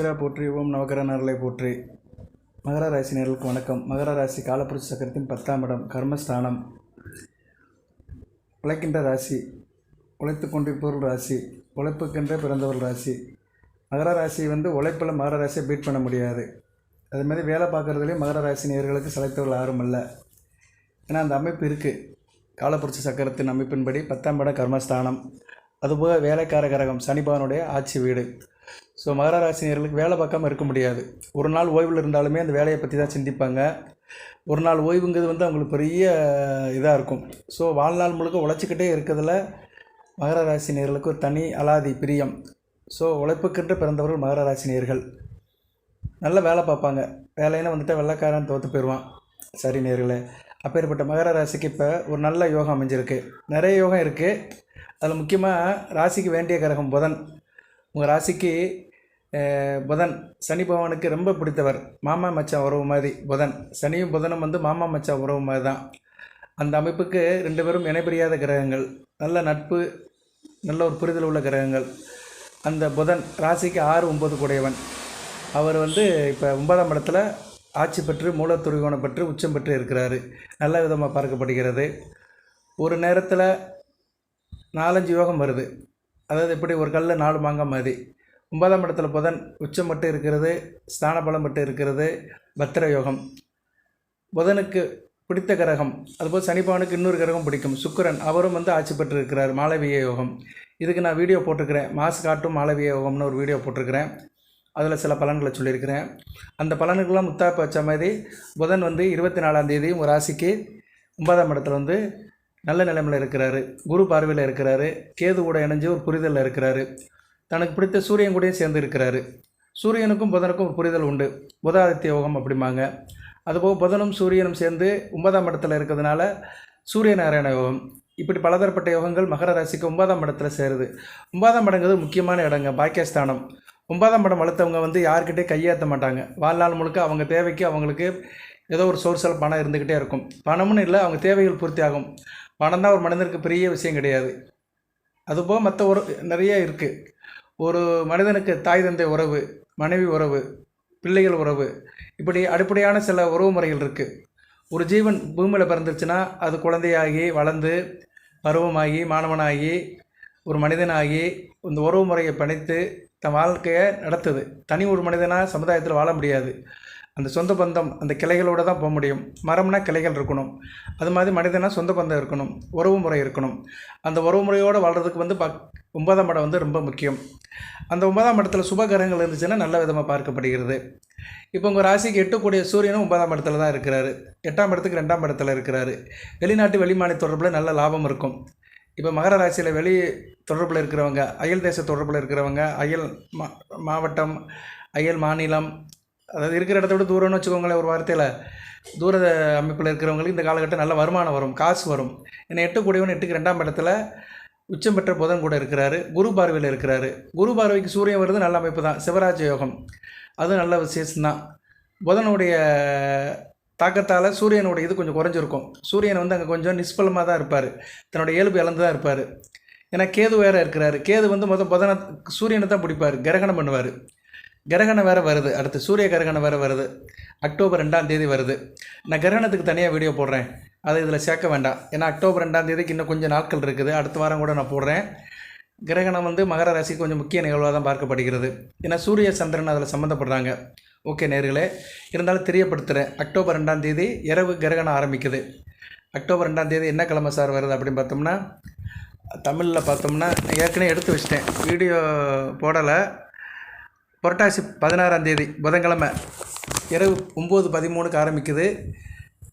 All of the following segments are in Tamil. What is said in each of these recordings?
ஈஸ்வரா போற்றி ஓம் நவகர நரலை போற்றி. மகர ராசி நேர்களுக்கு வணக்கம். மகர ராசி காலப்புருஷ சக்கரத்தின் பத்தாம் இடம் கர்மஸ்தானம். உழைக்கின்ற ராசி உழைத்து கொண்டிருப்பவர்கள் ராசி உழைப்புக்கின்ற பிறந்தவர்கள் ராசி. மகர ராசி வந்து உழைப்பில் மகர ராசியை பீட் பண்ண முடியாது. அதுமாதிரி வேலை பார்க்குறதுலேயும் மகர ராசி நேர்களுக்கு செலக்டவர்கள் யாரும் இல்லை. ஏன்னா அந்த அமைப்பு இருக்குது காலப்புருஷ சக்கரத்தின் அமைப்பின்படி பத்தாம் இடம் கர்மஸ்தானம். அதுபோக வேலைக்கார கரகம் சனிபவனுடைய ஆட்சி வீடு. ஸோ மகர ராசினியர்களுக்கு வேலை பார்க்காம இருக்க முடியாது. ஒரு நாள் ஓய்வில் இருந்தாலுமே அந்த வேலையை பற்றி தான் சிந்திப்பாங்க. ஒரு நாள் ஓய்வுங்கிறது வந்து அவங்களுக்கு பெரிய இதாக இருக்கும். ஸோ வாழ்நாள் முழுக்க உழைச்சிக்கிட்டே இருக்கிறதுல மகர ராசினியர்களுக்கு ஒரு தனி அலாதி பிரியம். ஸோ உழைப்புக்கென்று பிறந்தவர்கள் மகர ராசினியர்கள். நல்ல வேலை பார்ப்பாங்க. வேலைன்னு வந்துட்டு வெள்ளைக்காரன் தோற்று போயிடுவான். சரி நேர்களே அப்பேற்பட்ட மகர ராசிக்கு இப்போ ஒரு நல்ல யோகம் அமைஞ்சிருக்கு. நிறைய யோகம் இருக்குது அதில் முக்கியமாக ராசிக்கு வேண்டிய கிரகம் புதன். உங்கள் ராசிக்கு புதன். சனி பகவானுக்கு ரொம்ப பிடித்தவர். மாமா மச்சான் உறவு மாதிரி. புதன். சனியும் புதனும் வந்து மாமா மச்சான் உறவு மாதிரி தான். அந்த அமைப்புக்கு ரெண்டு பேரும் இணைபிரியாத கிரகங்கள். நல்ல நட்பு நல்ல ஒரு புரிதல் உள்ள கிரகங்கள். அந்த புதன் ராசிக்கு ஆறு ஒம்பது கூடையவன். அவர் வந்து இப்போ ஒன்பதாம் இடத்துல ஆட்சி பெற்று மூலத்துருகோணம் பெற்று உச்சம் பெற்று இருக்கிறாரு. நல்ல விதமாக பார்க்கப்படுகிறது. ஒரு நேரத்தில் நாலஞ்சு யோகம் வருது. அதாவது எப்படி ஒரு கல்லில் நாலு மாங்காய் மாதிரி. ஒன்பதாம் இடத்துல புதன் உச்சம் மட்டும் இருக்கிறது ஸ்தான பலம் மட்டும் இருக்கிறது பத்திர யோகம் புதனுக்கு பிடித்த கிரகம் அதுபோல் சனிபவனுக்கு இன்னொரு கிரகம் பிடிக்கும் சுக்கிரன். அவரும் வந்து ஆட்சி பெற்று இருக்கிறார் மாளவிய யோகம். இதுக்கு நான் வீடியோ போட்டிருக்கிறேன். மாசு காட்டும் மாளவிய யோகம்னு ஒரு வீடியோ போட்டிருக்கிறேன். அதில் சில பலன்களை சொல்லியிருக்கிறேன். அந்த பலனுக்கெல்லாம் முத்தாப்பு வச்ச மாதிரி புதன் வந்து இருபத்தி நாலாம் தேதி ஒரு ராசிக்கு ஒன்பதாம் இடத்துல வந்து நல்ல நிலைமையில் இருக்கிறாரு. குரு பார்வையில் இருக்கிறாரு. கேது கூட இணைஞ்சு ஒரு புரிதலில் இருக்கிறாரு. தனக்கு பிடித்த சூரியன் கூடயும் சேர்ந்து இருக்கிறாரு சூரியனுக்கும் புதனுக்கும் ஒரு புரிதல் உண்டு. புதாதித்ய யோகம் அப்படிம்பாங்க. அதுபோக புதனும் சூரியனும் சேர்ந்து ஒன்பதாம் இடத்துல இருக்கிறதுனால சூரிய நாராயண யோகம். இப்படி பலதரப்பட்ட யோகங்கள் மகர ராசிக்கு ஒன்பதாம் இடத்துல சேருது. ஒன்பதாம் இடங்கிறது முக்கியமான இடங்க பாக்கியஸ்தானம். ஒன்பதாம் படம் வளர்த்தவங்க வந்து யார்கிட்டே கையேற்ற மாட்டாங்க. வாழ்நாள் முழுக்க அவங்க தேவைக்கு அவங்களுக்கு ஏதோ ஒரு சோர்ஸில் பணம் இருந்துக்கிட்டே இருக்கும். பணம்னு இல்லை அவங்க தேவைகள் பூர்த்தி ஆகும். பணம் தான் ஒரு மனிதனுக்கு பெரிய விஷயம் கிடையாது. அதுபோக மற்ற ஒரு நிறைய இருக்குது ஒரு மனிதனுக்கு தாய் தந்தை உறவு மனைவி உறவு பிள்ளைகள் உறவு இப்படி அடிப்படையான சில உறவு முறைகள் இருக்குது ஒரு ஜீவன் பூமியில் பிறந்துருச்சுன்னா அது குழந்தையாகி வளர்ந்து பருவமாகி மாணவனாகி ஒரு மனிதனாகி இந்த உறவு முறையை பிணைத்து தன் வாழ்க்கையை நடத்துது. தனி ஒரு மனிதனாக சமுதாயத்தில் வாழ முடியாது. அந்த சொந்த பந்தம் அந்த கிளைகளோடு தான் போக முடியும். மரம்னா கிளைகள் இருக்கணும். அது மாதிரி மனிதனா சொந்த பந்தம் இருக்கணும். உறவு முறை இருக்கணும். அந்த உறவு முறையோடு வாழ்கிறதுக்கு வந்து பக் ஒன்பதாம் இடம் வந்து ரொம்ப முக்கியம். அந்த ஒன்பதாம் இடத்துல சுபகரங்கள் இருந்துச்சுன்னா நல்ல விதமாக பார்க்கப்படுகிறது. இப்போ உங்கள் ராசிக்கு எட்டுக்கூடிய சூரியனும் ஒன்பதாம் இடத்துல தான் இருக்கிறாரு. எட்டாம் இடத்துக்கு ரெண்டாம் இடத்துல இருக்கிறாரு. வெளிநாட்டு வெளிமாநில தொடர்பில் நல்ல லாபம் இருக்கும். இப்போ மகர ராசியில் வெளி தொடர்பில் இருக்கிறவங்க அயல் தேச தொடர்பில் இருக்கிறவங்க அயல் மா மாவட்டம் அயல் மாநிலம் அதாவது இருக்கிற இடத்த விட தூரம்னு வச்சுக்கோங்களேன் ஒரு வார்த்தையில் தூர அமைப்பில் இருக்கிறவங்களுக்கு இந்த காலகட்டம் நல்ல வருமானம் வரும் காசு வரும். ஏன்னா எட்டக்கூடியவன் எட்டுக்கு ரெண்டாம் இடத்துல உச்சம் பெற்ற புதன் கூட இருக்கிறாரு குரு பார்வையில் இருக்கிறாரு. குரு பார்வைக்கு சூரியன் வருது நல்ல அமைப்பு தான் சிவராஜ யோகம். அதுவும் நல்ல விசேஷம்தான் புதனுடைய தாக்கத்தால் சூரியனுடைய இது கொஞ்சம் குறைஞ்சிருக்கும். சூரியன் வந்து அங்கே கொஞ்சம் நிஷ்பலமாக தான் இருப்பார். தன்னோட இயல்பு இழந்து தான் இருப்பார். ஏன்னா கேது வேற இருக்கிறாரு. கேது வந்து மொதல் புதனை சூரியனை தான் பிடிப்பார். கிரகணம் பண்ணுவார். கிரகணம் வேறு வருது. அடுத்து சூரிய கிரகணம் வேறு வருது. அக்டோபர் ரெண்டாம் தேதி வருது. நான் கிரகணத்துக்கு தனியாக வீடியோ போடுறேன். அதை இதில் சேர்க்க வேண்டாம். ஏன்னா அக்டோபர் ரெண்டாம் தேதிக்கு இன்னும் கொஞ்சம் நாட்கள் இருக்குது. அடுத்த வாரம் கூட நான் போடுறேன். கிரகணம் வந்து மகர ராசிக்கு கொஞ்சம் முக்கிய நிகழ்வாக தான் பார்க்கப்படுகிறது. ஏன்னா சூரிய சந்திரன் அதில் சம்மந்தப்படுறாங்க ஓகே நேர்களே. இருந்தாலும் தெரியப்படுத்துகிறேன் அக்டோபர் ரெண்டாம் தேதி இரவு கிரகணம் ஆரம்பிக்குது. அக்டோபர் ரெண்டாம் தேதி என்ன கிழமை சார் வருது அப்படின்னு பார்த்தோம்னா தமிழில் பார்த்தோம்னா ஏற்கனவே எடுத்து வச்சிட்டேன். வீடியோ போடலை. புரட்டாசி பதினாறாம் தேதி புதன்கிழமை இரவு ஒம்பது பதிமூணுக்கு ஆரம்பிக்குது.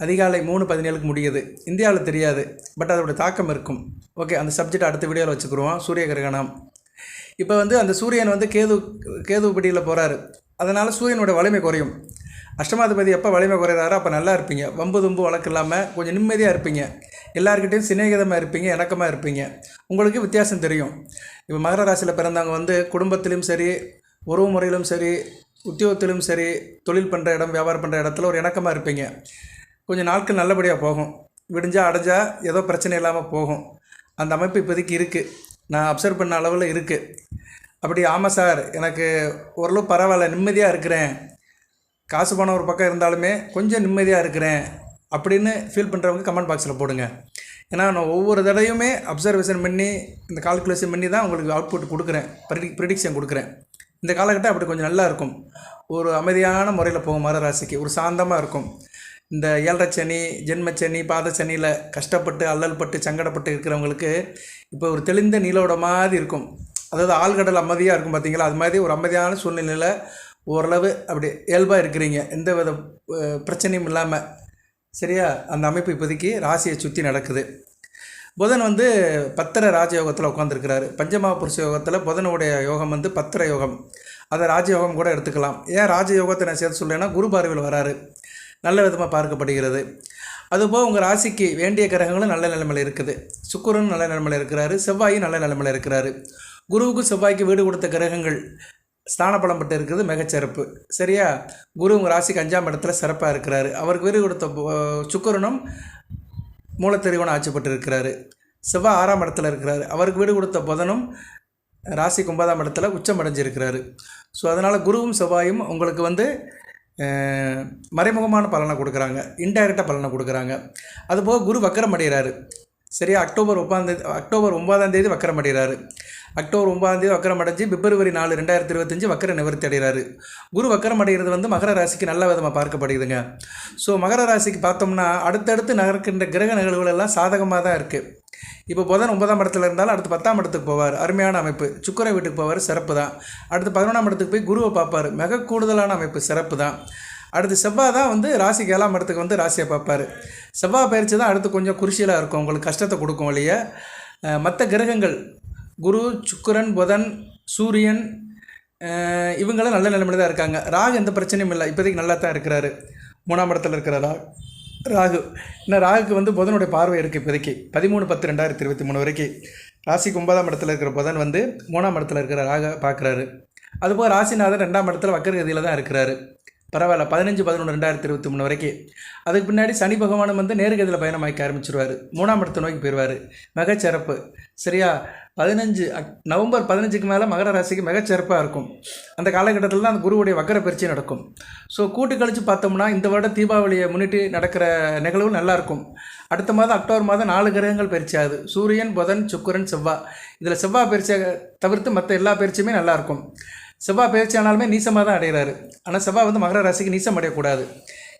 அதிகாலை மூணு பதினேழுக்கு முடியுது. இந்தியாவில் தெரியாது பட் அதோட தாக்கம் இருக்கும். ஓகே அந்த சப்ஜெக்ட் அடுத்த வீடியோவில் வச்சுக்கிருவோம். சூரிய கிரகணம். இப்போ வந்து அந்த சூரியன் வந்து கேது கேது படியில் போகிறாரு அதனால் சூரியனோட வலிமை குறையும். அஷ்டமாதிபதி எப்போ வலிமை குறையிறாரோ அப்போ நல்லா இருப்பீங்க. வம்பு தும்பு வழக்கு இல்லாமல் கொஞ்சம் நிம்மதியாக இருப்பீங்க. எல்லாருக்கிட்டையும் சிநேகிதமாக இருப்பீங்க இணக்கமாக இருப்பீங்க. உங்களுக்கு வித்தியாசம் தெரியும். இப்போ மகர ராசியில் பிறந்தவங்க வந்து குடும்பத்திலையும் சரி உறவு முறையிலும் சரி உத்தியோகத்திலும் சரி தொழில் பண்ணுற இடம் வியாபாரம் பண்ணுற இடத்துல ஒரு இணக்கமாக இருப்பீங்க. கொஞ்சம் நாட்கள் நல்லபடியாக போகும். விடிஞ்சா அடைஞ்சால் ஏதோ பிரச்சனை இல்லாமல் போகும். அந்த அமைப்பு இப்போதைக்கு இருக்குது நான் அப்சர்வ் பண்ண அளவில் இருக்குது அப்படி ஆமாம் சார் எனக்கு ஓரளவு பரவாயில்ல நிம்மதியாக இருக்கிறேன். காசு பணம் ஒரு பக்கம் இருந்தாலுமே கொஞ்சம் நிம்மதியாக இருக்கிறேன். அப்படின்னு ஃபீல் பண்ணுறவங்க கமெண்ட் பாக்ஸில் போடுங்க. ஏன்னா நான் ஒவ்வொரு தடவையுமே அப்சர்வேஷன் பண்ணி இந்த கால்குலேஷன் பண்ணி தான் உங்களுக்கு அவுட்புட் கொடுக்குறேன். ப்ரிடி ப்ரிடிக்ஷன் கொடுக்குறேன். இந்த காலகட்டம் அப்படி கொஞ்சம் நல்லா இருக்கும். ஒரு அமைதியான முறையில் போகும் மர ராசிக்கு. ஒரு சாந்தமாக இருக்கும். இந்த ஏழரை சனி ஜென்மச்சனி பாதச்சனியில் கஷ்டப்பட்டு அல்லல் பட்டு சங்கடப்பட்டு இருக்கிறவங்களுக்கு இப்போ ஒரு தெளிந்த நீலோட மாதிரி இருக்கும். அதாவது ஆழ்கடல் அமைதியாக இருக்கும் பார்த்தீங்களா அது மாதிரி ஒரு அமைதியான சூழ்நிலையில் ஓரளவு அப்படி இயல்பாக இருக்கிறீங்க. எந்த வித பிரச்சனையும் இல்லாமல் சரியா அந்த அமைப்பு இப்போதைக்கு ராசியை சுற்றி நடக்குது. புதன் வந்து பத்திர ராஜயோகத்தில் உட்காந்துருக்கிறாரு பஞ்சமா புருஷ யோகத்தில் புதனுடைய யோகம் வந்து பத்திர யோகம். அதை ராஜயோகம் கூட எடுத்துக்கலாம். ஏன் ராஜயோகத்தை நான் சேர்த்து சொல்லேன்னா குரு பார்வையில் வராரு. நல்ல விதமாக பார்க்கப்படுகிறது. அதுபோல் உங்கள் ராசிக்கு வேண்டிய கிரகங்களும் நல்ல நிலைமையில் இருக்குது. சுக்கிரனும் நல்ல நிலைமையில் இருக்கிறாரு. செவ்வாயும் நல்ல நிலைமையில் இருக்கிறாரு. குருவுக்கு செவ்வாய்க்கு வீடு கொடுத்த கிரகங்கள் ஸ்தான பலம் பெற்று இருக்கிறது மிகச்சிறப்பு. சரியா? குரு உங்கள் ராசிக்கு அஞ்சாம் இடத்துல சிறப்பாக இருக்கிறாரு. அவருக்கு வீடு கொடுத்த சுக்கரனும் மூலத்தெரிவன் ஆட்சி பெற்று செவ்வாய் ஆறாம் இடத்துல இருக்கிறாரு. அவருக்கு வீடு கொடுத்த புதனும் ராசி ஒன்பதாம் இடத்துல உச்சம் அடைஞ்சிருக்கிறாரு ஸோ அதனால் குருவும் செவ்வாயும் உங்களுக்கு வந்து மறைமுகமான பலனை கொடுக்குறாங்க. இன்டைரக்டாக பலனை கொடுக்குறாங்க. அதுபோக குரு வக்கரம் அடைகிறாரு. சரியா அக்டோபர் ஒன்பதாம் அக்டோபர் ஒன்பதாம் தேதி வக்கரம் அடைகிறாரு. அக்டோபர் ஒன்பதாம் தேதி வக்கரம் அடைஞ்சு பிப்ரவரி நாலு ரெண்டாயிரத்தி இருபத்தஞ்சு வக்கர நிவர்த்தி அடைகிறாரு. குரு வக்கரம் அடைகிறது வந்து மகர ராசிக்கு நல்ல விதமாக பார்க்கப்படுதுங்க. ஸோ மகர ராசிக்கு பார்த்தோம்னா அடுத்தடுத்து நகர்க்கின்ற கிரக நிகழ்வுகள் எல்லாம் சாதகமாக தான் இருக்குது இப்போ புதன் ஒன்பதாம் இடத்துல இருந்தாலும் அடுத்து பத்தாம் இடத்துக்கு போவார். அருமையான அமைப்பு. சுக்கர வீட்டுக்கு போவார் சிறப்பு தான். அடுத்து பதினொன்றாம் இடத்துக்கு போய் குருவை பார்ப்பார். மிக கூடுதலான அமைப்பு சிறப்பு தான். அடுத்து செவ்வாய் தான் வந்து ராசிக்கு ஏழாம் இடத்துக்கு வந்து ராசியை பார்ப்பார். செவ்வாய் பயிற்சி தான் அடுத்து கொஞ்சம் குருசியலாக இருக்கும். உங்களுக்கு கஷ்டத்தை கொடுக்கும் வழிய மற்ற கிரகங்கள் குரு சுக்கரன் புதன் சூரியன் இவங்களும் நல்ல நிலைமையில தான் இருக்காங்க. ராகு எந்த பிரச்சனையும் இல்லை. இப்போதைக்கு நல்லா தான் இருக்கிறாரு. மூணாம் இடத்துல இருக்கிற ராகு ராகு. இன்னும் ராகுக்கு வந்து புதனுடைய பார்வை இருக்குது இப்போதைக்கு. பதிமூணு பத்து ரெண்டாயிரத்தி இருபத்தி மூணு வரைக்கும். ராசிக்கு ஒன்பதாம் இடத்துல இருக்கிற புதன் வந்து மூணாம் இடத்துல இருக்கிற ராக பார்க்குறாரு. அதுபோல் ராசிநாதன் ரெண்டாம் இடத்துல வக்கரகதியில் தான் இருக்கிறாரு. பரவாயில்ல பதினஞ்சு பதினொன்று ரெண்டாயிரத்தி இருபத்தி மூணு வரைக்கும். அதுக்கு பின்னாடி சனி பகவானும் வந்து நேருகதியில் பயணமாக்க ஆரம்பிச்சிருவார். மூணாம் இடத்தை நோக்கி போயிடுவார் மிகச்சிறப்பு. சரியா? பதினஞ்சு அக் நவம்பர் பதினஞ்சுக்கு மேலே மகர ராசிக்கு மிகச்சிறப்பாக இருக்கும். அந்த காலகட்டத்தில் தான் அந்த குருவுடைய வக்கர பயிற்சி நடக்கும். ஸோ கூட்டு கழித்து பார்த்தோம்னா இந்த வருடம் தீபாவளியை முன்னிட்டு நடக்கிற நிகழ்வு நல்லாயிருக்கும் அடுத்த மாதம் அக்டோபர் மாதம் நாலு கிரகங்கள் பயிற்சி ஆகுது. சூரியன் புதன் சுக்கரன் செவ்வாய் இதில் செவ்வாய் பயிற்சியை தவிர்த்து மற்ற எல்லா பயிற்சியுமே நல்லாயிருக்கும் செவ்வாய் பயிற்சி ஆனாலுமே நீசமாக தான் அடைகிறாரு. ஆனால் செவ்வாய் வந்து மகர ராசிக்கு நீசம் அடையக்கூடாது.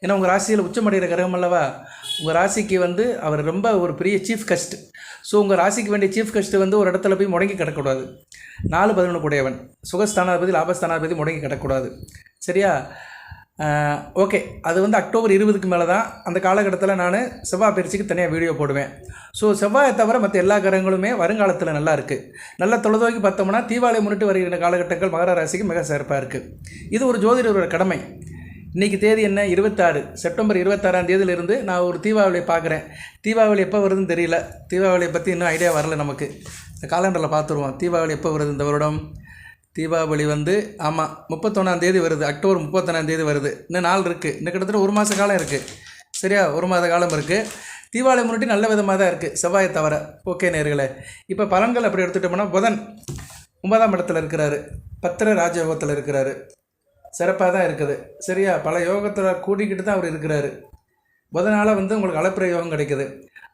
ஏன்னா உங்கள் ராசியில் உச்சம் அடைகிற கிரகம் அல்லவா? உங்கள் ராசிக்கு வந்து அவர் ரொம்ப ஒரு பெரிய சீஃப் கஸ்ட் ஸோ உங்கள் ராசிக்கு வேண்டிய சீஃப் கஸ்ட் வந்து ஒரு இடத்துல போய் முடங்கி கிடக்கக்கூடாது. நாலு பதினொன்று கூடையவன். சுகஸ்தானாதிபதி லாபஸ்தானாதிபதி முடங்கி கிடக்கக்கூடாது. சரியா? ஓகே அது வந்து அக்டோபர் இருபதுக்கு மேலே தான் அந்த காலகட்டத்தில் நான் செவ்வாய் பயிற்சிக்கு தனியாக வீடியோ போடுவேன். ஸோ செவ்வாயை தவிர மற்ற எல்லா கிரகங்களுமே வருங்காலத்தில் நல்லா இருக்குது நல்ல தொலைதோக்கி பார்த்தோம்னா தீபாவளி முன்னிட்டு வருகிற காலகட்டங்கள் மகர ராசிக்கு மிக சிறப்பாக இருக்குது இது ஒரு ஜோதிடரோட கடமை. இன்றைக்கி தேதி என்ன? இருபத்தாறு. செப்டம்பர் இருபத்தாறாம் தேதியிலிருந்து நான் ஒரு தீபாவளியை பார்க்குறேன். தீபாவளி எப்போ வருதுன்னு தெரியல. தீபாவளியை பற்றி இன்னும் ஐடியா வரல நமக்கு. இந்த காலண்டரில் பார்த்துருவோம். தீபாவளி எப்போ வருது இந்த வருடம்? தீபாவளி வந்து ஆமாம் முப்பத்தொன்னாம் தேதி வருது அக்டோபர் முப்பத்தொன்னாம் தேதி வருது. இன்னும் நாள் இருக்குது இன்னும் கிட்டத்தட்ட ஒரு மாத காலம் இருக்குது சரியா? ஒரு மாத காலம் இருக்குது தீபாவளி முன்னாடி நல்ல விதமாக தான் இருக்குது செவ்வாயை தவிர ஓகே நேர்களே. இப்போ பலன்கள் அப்படி எடுத்துட்டோம்னா புதன் ஒன்பதாம் இடத்துல இருக்கிறாரு. பத்திர ராஜயோகத்தில் இருக்கிறாரு. சிறப்பாக தான் இருக்குது. சரியா? பல யோகத்தில் கூட்டிக்கிட்டு தான் அவர் இருக்கிறாரு. புதனால் வந்து உங்களுக்கு அளப்பிர யோகம் கிடைக்குது.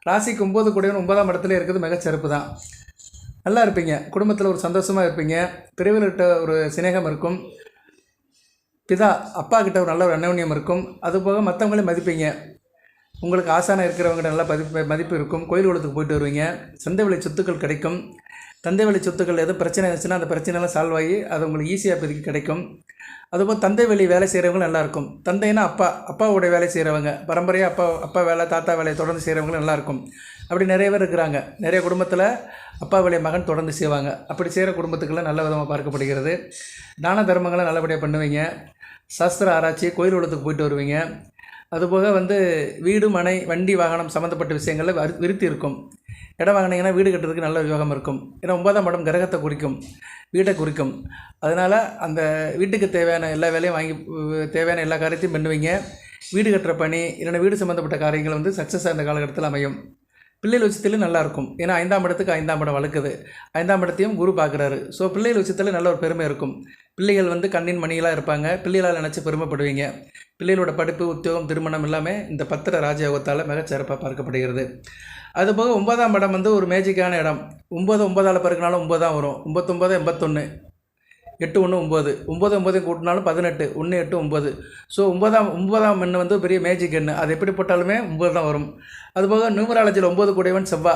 ராசிக்கு ஒம்பது கூடியவன் ஒன்பதாம் இடத்துல இருக்குது மிகச்சிறப்பு தான் நல்லா இருப்பீங்க. குடும்பத்தில் ஒரு சந்தோஷமாக இருப்பீங்க. பிரிவுகிட்ட ஒரு சிநேகம் இருக்கும். பிதா அப்பா கிட்ட ஒரு நல்ல ஒரு அன்னோன்யம் இருக்கும். அதுபோக மற்றவங்களையும் மதிப்பீங்க. உங்களுக்கு ஆசானம் இருக்கிறவங்க நல்லா மதிப்பு மதிப்பு இருக்கும். கோயில் குளத்துக்கு போயிட்டு வருவீங்க. சந்தை விலை சொத்துக்கள் கிடைக்கும். தந்தை வழி சொத்துக்கள் எதுவும் பிரச்சனை இருந்துச்சுன்னா அந்த பிரச்சனைலாம் சால்வ் ஆகி அது உங்களுக்கு ஈஸியாக இப்போதைக்கு கிடைக்கும். அதுபோல் தந்தை வழி வேலை செய்கிறவங்களும் நல்லாயிருக்கும் தந்தைன்னா அப்பா அப்பாவோட வேலை செய்கிறவங்க பரம்பரையாக அப்பா அப்பா வேலை தாத்தா வேலையை தொடர்ந்து செய்கிறவங்களும் நல்லாயிருக்கும் அப்படி நிறைய பேர் இருக்கிறாங்க. நிறைய குடும்பத்தில் அப்பா வேலையை மகன் தொடர்ந்து செய்வாங்க. அப்படி செய்கிற குடும்பத்துக்கெல்லாம் நல்ல விதமாக பார்க்கப்படுகிறது. தான தர்மங்களை நல்லபடியாக பண்ணுவீங்க. சாஸ்திர ஆராய்ச்சி கோயில் உலகத்துக்கு போயிட்டு வருவீங்க. அதுபோக வந்து வீடு மனை வண்டி வாகனம் சம்மந்தப்பட்ட விஷயங்களில் வரு விருத்தி இருக்கும். இடம் வாங்கினீங்கன்னா வீடு கட்டுறதுக்கு நல்ல யோகம் இருக்கும். ஏன்னா ஒன்பதாம் படம் கிரகத்தை குறிக்கும். வீட்டை குறிக்கும். அதனால் அந்த வீட்டுக்கு தேவையான எல்லா வேலையும் வாங்கி தேவையான எல்லா காரியத்தையும் பண்ணுவீங்க. வீடு கட்டுற பணி இல்லைன்னா வீடு சம்மந்தப்பட்ட காரியங்கள் வந்து சக்ஸஸ் அந்த காலகட்டத்தில் அமையும். பிள்ளைகள் விஷயத்துலையும் நல்லா இருக்கும் ஏன்னா ஐந்தாம் இடத்துக்கு ஐந்தாம் இடம் வளர்க்குது. ஐந்தாம் இடத்தையும் குரு பார்க்குறாரு. ஸோ பிள்ளைகள் விஷயத்தில் நல்ல ஒரு பெருமை இருக்கும். பிள்ளைகள் வந்து கண்ணின் மணிகளாக இருப்பாங்க. பிள்ளைகளால் நினச்சி பெருமைப்படுவீங்க. பிள்ளைகளோட படிப்பு உத்தியோகம் திருமணம் எல்லாமே இந்த பத்திர ராஜயோகத்தால் மிகச்சிறப்பாக பார்க்கப்படுகிறது. அதுபோக ஒன்பதாம் இடம் வந்து ஒரு மேஜிக்கான இடம். ஒம்பது ஒன்பதால் பிறகுனாலும் ஒம்பது வரும். ஒம்பத்தொம்பது எண்பத்தொன்று எட்டு ஒன்று ஒம்பது ஒம்பது ஒம்பதையும் கூட்டினாலும் பதினெட்டு ஒன்று எட்டு ஒம்பது ஸோ ஒன்பதாம் ஒன்பதாம் எண்ணு வந்து பெரிய மேஜிக் எண்ணு. அது எப்படி போட்டாலுமே ஒம்பது தான் வரும். அதுபோக நியூமராலஜியில் ஒம்பது கூடையவன் செவ்வா.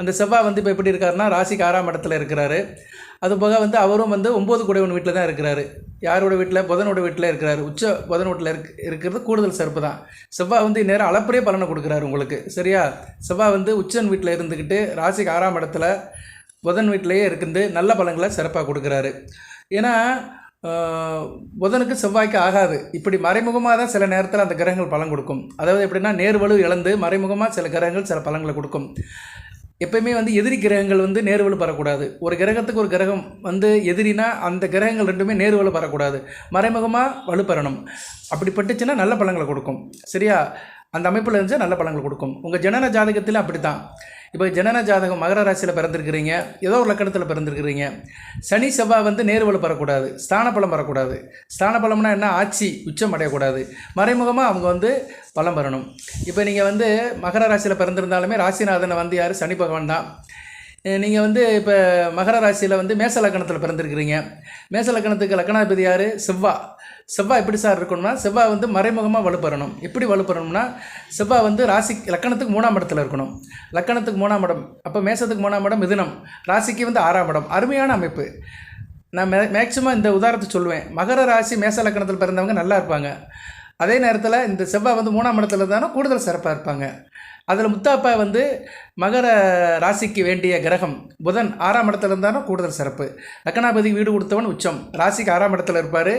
அந்த செவ்வா வந்து இப்போ எப்படி இருக்காருன்னா ராசிக்கு ஆறாம் இடத்துல இருக்கிறாரு. அதுபோக வந்து அவரும் வந்து ஒம்பது கூடையவன் வீட்டில் தான் இருக்கிறாரு. யாரோட வீட்டில் புதனோட வீட்டில் இருக்கிறாரு. உச்ச புதன் வீட்டில் இருக் இருக்கிறது கூடுதல் சிறப்பு தான். செவ்வாய் வந்து நேரம் அளப்பரிய பலனை கொடுக்குறாரு உங்களுக்கு. சரியா? செவ்வாய் வந்து உச்சன் வீட்டில் இருந்துக்கிட்டு ராசிக்கு ஆறாம் இடத்துல புதன் வீட்டிலேயே இருந்து நல்ல பலன்களை சிறப்பாக கொடுக்குறாரு. ஏன்னா புதனுக்கு செவ்வாய்க்கு ஆகாது. இப்படி மறைமுகமாக தான் சில நேரத்தில் அந்த கிரகங்கள் பலன் கொடுக்கும். அதாவது எப்படின்னா நேர்வலு இழந்து மறைமுகமாக சில கிரகங்கள் சில பலன்களை கொடுக்கும். எப்பயுமே வந்து எதிரி கிரகங்கள் வந்து நேர்வலு பெறக்கூடாது ஒரு கிரகத்துக்கு ஒரு கிரகம் வந்து எதிரினா அந்த கிரகங்கள் ரெண்டுமே நேர்வலு பெறக்கூடாது மறைமுகமாக வலு பெறணும் அப்படி பட்டுச்சுன்னா நல்ல பலன்களை கொடுக்கும். சரியா? அந்த அமைப்பில் இருந்துச்சு நல்ல பலன்கள் கொடுக்கும். உங்கள் ஜனன ஜாதகத்தில் அப்படி தான் இப்போ ஜனன ஜாதகம் மகர ராசியில் பிறந்திருக்கிறீங்க ஏதோ ஒரு லக்கணத்தில் பிறந்திருக்கிறீங்க. சனி செவ்வாய் வந்து நேர்வலு பெறக்கூடாது ஸ்தான பலம் பெறக்கூடாது ஸ்தான பலம்னா என்ன? ஆட்சி உச்சம் அடையக்கூடாது. மறைமுகமாக அவங்க வந்து பலம் பெறணும். இப்போ நீங்கள் வந்து மகர ராசியில் பிறந்திருந்தாலுமே ராசிநாதனை வந்து யார்? சனி பகவான் தான். நீங்கள் வந்து இப்போ மகர ராசியில் வந்து மேச லக்கணத்தில் பிறந்திருக்கிறீங்க. மேச லக்கணத்துக்கு லக்கணாதிபதி யார்? செவ்வாய் செவ்வாய் எப்படி சார் இருக்கணும்னா செவ்வாய் வந்து மறைமுகமாக வலுப்பெறணும். எப்படி வலுப்பெறணும்னா செவ்வாய் வந்து ராசி லக்கணத்துக்கு மூணாம் இடத்துல இருக்கணும். லக்கணத்துக்கு மூணாம் இடம். அப்போ மேசத்துக்கு மூணாம் இடம் மிதுனம். ராசிக்கு வந்து ஆறாம் இடம். அருமையான அமைப்பு. நான் மே மேக்சிமம் இந்த உதாரணத்தை சொல்லுவேன். மகர ராசி மேச லக்கணத்தில் பிறந்தவங்க நல்லா இருப்பாங்க. அதே நேரத்தில் இந்த செவ்வாய் வந்து மூணாம் இடத்துல தானே கூடுதல் சிறப்பாக இருப்பாங்க. அதில் முத்தாப்பா வந்து மகர ராசிக்கு வேண்டிய கிரகம் புதன் ஆறாம் இடத்துல இருந்தாலும் கூடுதல் சிறப்பு. லக்கணாபதி வீடு கொடுத்தவன் உச்சம். ராசிக்கு ஆறாம் இடத்துல இருப்பார்.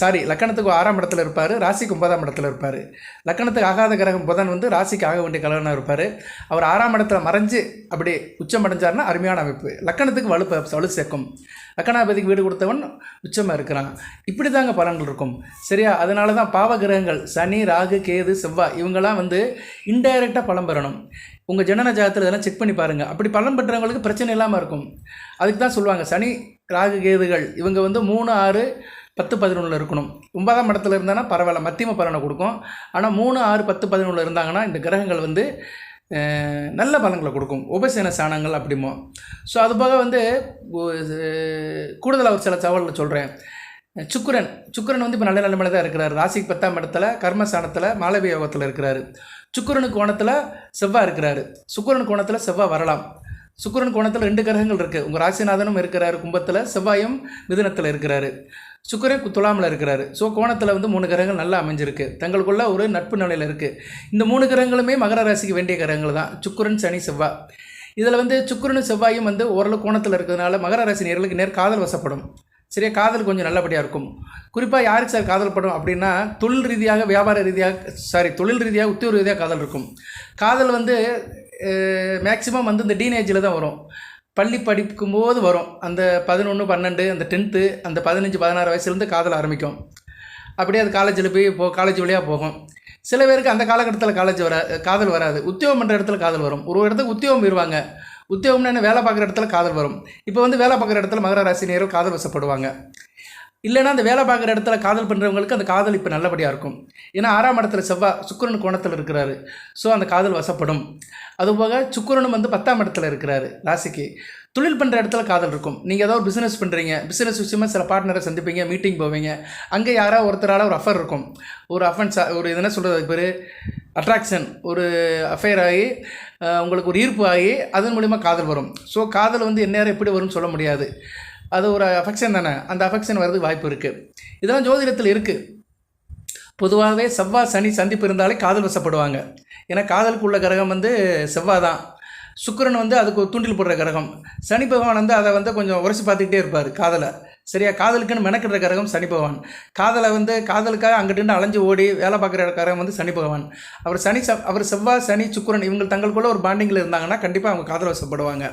சாரி லக்கணத்துக்கு ஆறாம் இடத்துல இருப்பார் ராசிக்கு ஒன்பதாம் இடத்துல இருப்பார். லக்கணத்துக்கு ஆகாத கிரகம் புதன் வந்து ராசிக்கு ஆக வேண்டிய கலவனாக இருப்பார். அவர் ஆறாம் இடத்துல மறைஞ்சு அப்படி உச்சம் அடைஞ்சார்னா அருமையான அமைப்பு. லக்கணத்துக்கு வலு வலு சேர்க்கும். லக்கணாபதிக்கு வீடு கொடுத்தவன் உச்சமாக இருக்கிறான். இப்படி தாங்க பலன்கள் இருக்கும். சரியா? அதனால தான் பாவ கிரகங்கள் சனி ராகு கேது செவ்வாய் இவங்கெல்லாம் வந்து இன்டைரக்டாக பலம் பெறணும். உங்கள் ஜனன ஜாதகத்தில் இதெல்லாம் செக் பண்ணி பாருங்கள் அப்படி பலன் பெற்றவங்களுக்கு பிரச்சனை இல்லாமல் இருக்கும். அதுக்கு தான் சொல்லுவாங்க சனி ராகு கேதுகள் இவங்க வந்து மூணு ஆறு பத்து பதினொன்றில் இருக்கணும். ஒன்பதாம் இடத்துல இருந்தானா பரவாயில்ல மத்தியம பலனை கொடுக்கும். ஆனால் மூணு ஆறு பத்து பதினொன்றில் இருந்தாங்கன்னா இந்த கிரகங்கள் வந்து நல்ல பலன்களை கொடுக்கும். உபசேன சாணங்கள் அப்படிமோ ஸோ அது போக வந்து கூடுதலாக ஒரு சில சவால்களை சொல்கிறேன் சுக்கரன். சுக்கரன் வந்து இப்போ நல்ல நிலைமையில தான் இருக்கிறார். ராசிக்கு பத்தாம் இடத்துல கர்மஸ்தானத்தில் மாலவி யோகத்தில் இருக்கிறாரு. சுக்கிரனு கோணத்தில் செவ்வாய் இருக்கிறாரு. சுக்கிரன் கோணத்தில் செவ்வாய் வரலாம். சுக்கரன் கோணத்தில் ரெண்டு கிரகங்கள் இருக்குது உங்கள் ராசிநாதனும் இருக்கிறாரு கும்பத்தில் செவ்வாயும் மிதுனத்தில் இருக்கிறாரு. சுக்கிரன் துலாமில் இருக்கிறாரு. ஸோ கோணத்தில் வந்து மூணு கிரகங்கள் நல்லா அமைஞ்சிருக்கு. தங்களுக்குள்ள ஒரு நட்பு நிலையில் இருக்குது இந்த மூணு கிரகங்களுமே மகர ராசிக்கு வேண்டிய கிரகங்கள் தான். சுக்கிரன் சனி செவ்வாய். இதில் வந்து சுக்கிரனும் செவ்வாயும் வந்து ஓரளவு கோணத்தில் இருக்கிறதுனால மகர ராசி நேர்களுக்கு நேர் காதல் வசப்படும். சரியா? காதல் கொஞ்சம் நல்லபடியாக இருக்கும். குறிப்பாக யாருக்கு சார் காதல் படும் அப்படின்னா தொழில் ரீதியாக வியாபார ரீதியாக சாரி தொழில் ரீதியாக உத்தியோக ரீதியாக காதல் இருக்கும். காதல் வந்து மேக்சிமம் வந்து இந்த டீனேஜில் தான் வரும். பள்ளி படிக்கும் போது வரும். அந்த பதினொன்று பன்னெண்டு அந்த டென்த்து அந்த பதினஞ்சு பதினாறு வயசுலேருந்து காதல் ஆரம்பிக்கும். அப்படியே அது காலேஜில் போய் போ காலேஜ் வழியாக போகும். சில பேருக்கு அந்த காலகட்டத்தில் காலேஜ் வர காதல் வராது. உத்தியோகம் பண்ணுற இடத்துல காதல் வரும். ஒரு இடத்துக்கு உத்தியோகம் போயிடுவாங்க உத்தியோகம்னு என்ன? வேலை பார்க்குற இடத்துல காதல் வரும். இப்போ வந்து வேலை பார்க்குற இடத்துல மகர ராசி நேரம் காதல் வசப்படுவாங்க. இல்லைன்னா அந்த வேலை பார்க்குற இடத்துல காதல் பண்ணுறவங்களுக்கு அந்த காதல் இப்போ நல்லபடியாக இருக்கும். ஏன்னா ஆறாம் இடத்துல செவ்வாய் சுக்கரன் கோணத்தில் இருக்கிறாரு. ஸோ அந்த காதல் வசப்படும். அதுபோக சுக்கரனும் வந்து பத்தாம் இடத்துல இருக்கிறாரு ராசிக்கு. தொழில் பண்ணுற இடத்துல காதல் இருக்கும். நீங்கள் ஏதாவது ஒரு பிஸ்னஸ் பண்ணுறீங்க பிஸ்னஸ் விஷயமா சில பார்ட்னரை சந்திப்பீங்க மீட்டிங் போவீங்க. அங்கே யாரோ ஒருத்தரால் ஒரு அஃபர் இருக்கும். ஒரு அஃபன்ஸ் ஒரு என்ன சொல்கிறது பேர்? அட்ராக்ஷன் ஒரு அஃபேர் ஆகி உங்களுக்கு ஒரு ஈர்ப்பு ஆகி அதன் மூலிமா காதல் வரும். ஸோ காதல் வந்து எந்நேரம் எப்படி வரும்னு சொல்ல முடியாது. அது ஒரு அஃபெக்ஷன் தானே? அந்த அஃபெக்ஷன் வர்றதுக்கு வாய்ப்பு இருக்குது இதெல்லாம் ஜோதிடத்தில் இருக்குது பொதுவாகவே செவ்வாய் சனி சந்திப்பு இருந்தாலே காதல் வசப்படுவாங்க. ஏன்னா காதலுக்கு உள்ள கிரகம் வந்து செவ்வாய் தான். சுக்கரன் வந்து அதுக்கு தூண்டில் போடுற கிரகம். சனி பகவான் வந்து அதை வந்து கொஞ்சம் உரைச்சி பார்த்துக்கிட்டே இருப்பார் காதலை. சரியா? காதலுக்குன்னு மெனக்கிற கரகம் சனி பகவான். காதலை வந்து காதலுக்காக அங்கிட்டு அலைஞ்சு ஓடி வேலை பார்க்குற கரகம் வந்து சனி பகவான். அவர் சனி அவர் செவ்வாய் சனி சுக்கிரன் இவங்க தங்களுக்குள்ள ஒரு பாண்டிங்கில் இருந்தாங்கன்னா கண்டிப்பாக அவங்க காதல் வசப்படுவாங்க.